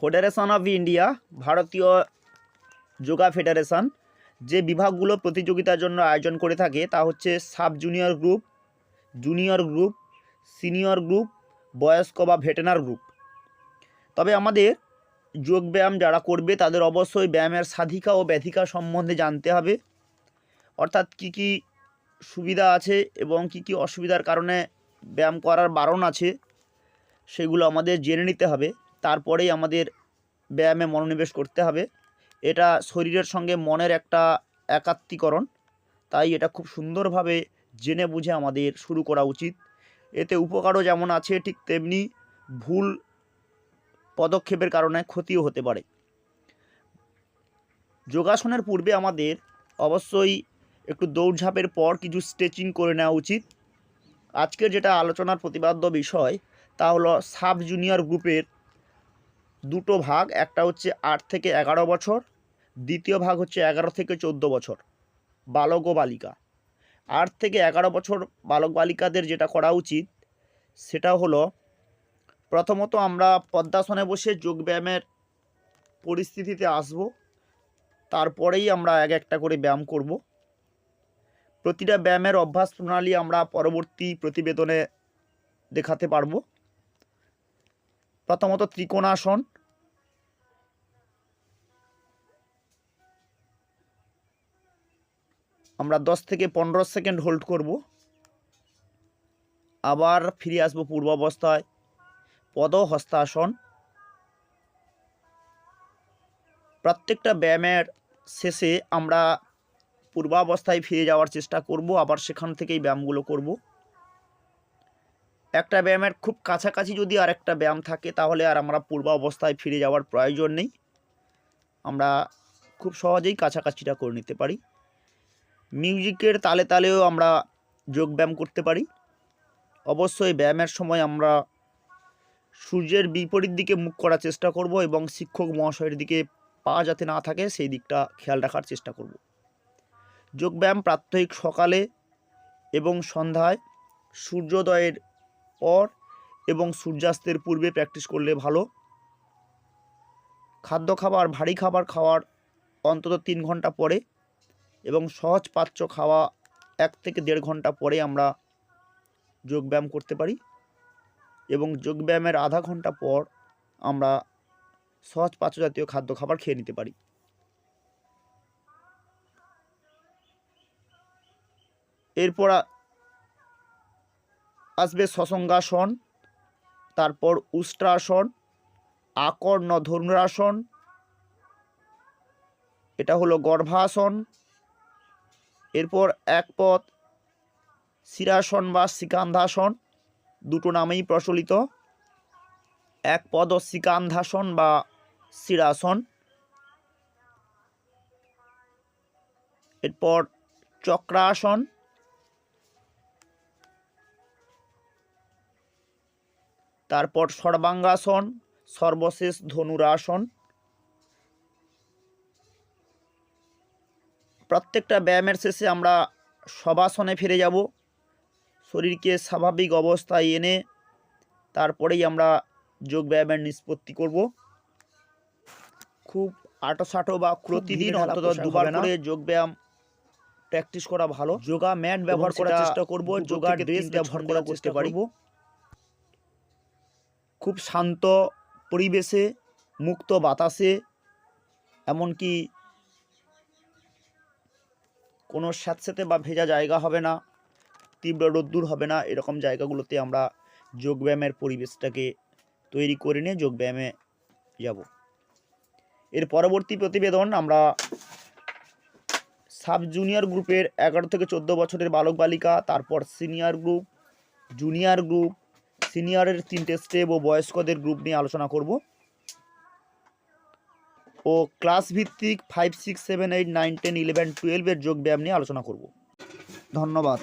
Federation of India ভারতীয় yoga federation যে বিভাগগুলো প্রতিযোগিতার জন্য আয়োজন করে থাকে, তা হচ্ছে sub junior group junior group senior group বয়স্ক বা ভেটেনার গ্রুপ তবে আমাদের যোগব্যায়াম যারা করবে, তাদের অবশ্যই ব্যায়ামের সাধিকা ও ব্যাধিকা সম্বন্ধে জানতে হবে। অর্থাৎ কি কি সুবিধা আছে এবং কি কি অসুবিধার কারণে ব্যায়াম করার বারণ আছে, সেগুলো আমাদের জেনে নিতে হবে। তারপরেই আমাদের ব্যায়ামে মনোনিবেশ করতে হবে। এটা শরীরের সঙ্গে মনের একটা একাত্মীকরণ। তাই এটা খুব সুন্দরভাবে জেনে বুঝে আমাদের শুরু করা উচিত। এতে উপকারও যেমন আছে, ঠিক তেমনি ভুল পদক্ষেপের কারণে ক্ষতিও হতে পারে। যোগাসনের পূর্বে আমাদের অবশ্যই একটু দৌড়ঝাঁপের পর কিছু স্ট্রেচিং করে নেওয়া উচিত। আজকের যেটা আলোচনার প্রতিপাদ্য বিষয়, তা হলো সাব জুনিয়র গ্রুপের দুটো ভাগ, একটা হচ্ছে আট থেকে এগারো বছর, দ্বিতীয় ভাগ হচ্ছে এগারো থেকে চোদ্দ বছর, বালক ও বালিকা। আট থেকে এগারো বছর বালক বালিকাদের যেটা করা উচিত, সেটা হলো প্রথমত আমরা পদ্মাসনে বসে যোগব্যায়ামের পরিস্থিতিতে আসব, তারপরেই আমরা এক একটা করে ব্যায়াম করব। প্রতিটা ব্যায়ামের অভ্যাস প্রণালী আমরা পরবর্তী প্রতিবেদনে দেখাতে পারব। প্রথমত ত্রিকোণাসন। আমরা দশ থেকে পনেরো সেকেন্ড হোল্ড করব। আবার ফিরে আসব পূর্বাবস্থায়। পদ হস্তাসন প্রত্যেকটা ব্যায়ামের শেষে আমরা পূর্বাবস্থায় ফিরে যাওয়ার চেষ্টা করব, আবার সেখান থেকেই ব্যায়ামগুলো করব। একটা ব্যায়ামের খুব কাছাকাছি যদি আর একটা ব্যায়াম থাকে, তাহলে আর আমরা পূর্বাবস্থায় ফিরে যাওয়ার প্রয়োজন নেই। আমরা খুব সহজেই কাছাকাছিটা করে নিতে পারি। মিউজিকের তালে তালেও আমরা যোগব্যায়াম করতে পারি। অবশ্যই ব্যায়ামের সময় আমরা সূর্যের বিপরীত দিকে মুখ করার চেষ্টা করব এবং শিক্ষক মহাশয়ের দিকে পা যাতে না থাকে, সেই দিকটা খেয়াল রাখার চেষ্টা করব। যোগব্যায়াম প্রাত্যহিক সকালে এবং সন্ধ্যায় সূর্যোদয়ের পর এবং সূর্যাস্তের পূর্বে প্র্যাকটিস করলে ভালো। খাদ্য খাবার, ভারী খাবার খাওয়ার অন্তত তিন ঘণ্টা পরে এবং সহজ পাচ্য খাওয়া এক থেকে দেড় ঘণ্টা পরে আমরা যোগব্যায়াম করতে পারি এবং যোগব্যায়ামের আধা ঘণ্টা পর আমরা সহজ পাচ্য জাতীয় খাদ্য খাবার খেয়ে নিতে পারি। এরপর আসবে সসঙ্গাসন তারপর উষ্ট্রাসন, আকর্ণ ধনুরাসন এটা হলো গর্ভাসন, এরপর এক পথ শিরাসন বা সিকান্ধাসন, দুটো নামেই প্রচলিত। এক পদ সিকান্ধাসন বা শিরাসন। এরপর চক্রাসন তারপর সর্বাঙ্গাসন সর্বশেষ ধনুরাসন। প্রত্যেকটা ব্যায়ামের শেষে আমরা সবাসনে ফিরে যাব। শরীরকে স্বাভাবিক অবস্থায় এনে তারপরেই আমরা যোগ ব্যায়ামের নিষ্পত্তি করব। খুব আটো বা প্রতিদিন অন্তত দুবার করে যোগ ব্যায়াম প্র্যাকটিস করা ভালো। যোগা ম্যাট ব্যবহার করার চেষ্টা করব যোগা ড্রেস ব্যবহার করার করতে চেষ্টা। করব। খুব শান্ত পরিবেশে, মুক্ত বাতাসে, এমনকি কোনো স্যাঁতস্যাঁতে বা ভেজা জায়গা হবে না, তীব্র রোদ্দুর হবে না, এরকম জায়গাগুলোতে আমরা যোগব্যায়ামের পরিবেশটাকে তৈরি করে নিয়ে যোগব্যায়ামে যাব। এর পরবর্তী প্রতিবেদন আমরা সাব জুনিয়র গ্রুপের এগারো থেকে চোদ্দ বছরের বালক বালিকা, তারপর সিনিয়র গ্রুপ, জুনিয়র গ্রুপ সিনিয়রের তিনটে স্টেপ ও বয়স্কদের গ্রুপ নিয়ে আলোচনা করব। ও ক্লাস ভিত্তিক five six seven eight nine ten eleven টুয়েলভের যোগব্যায়াম নিয়ে আলোচনা করব। ধন্যবাদ।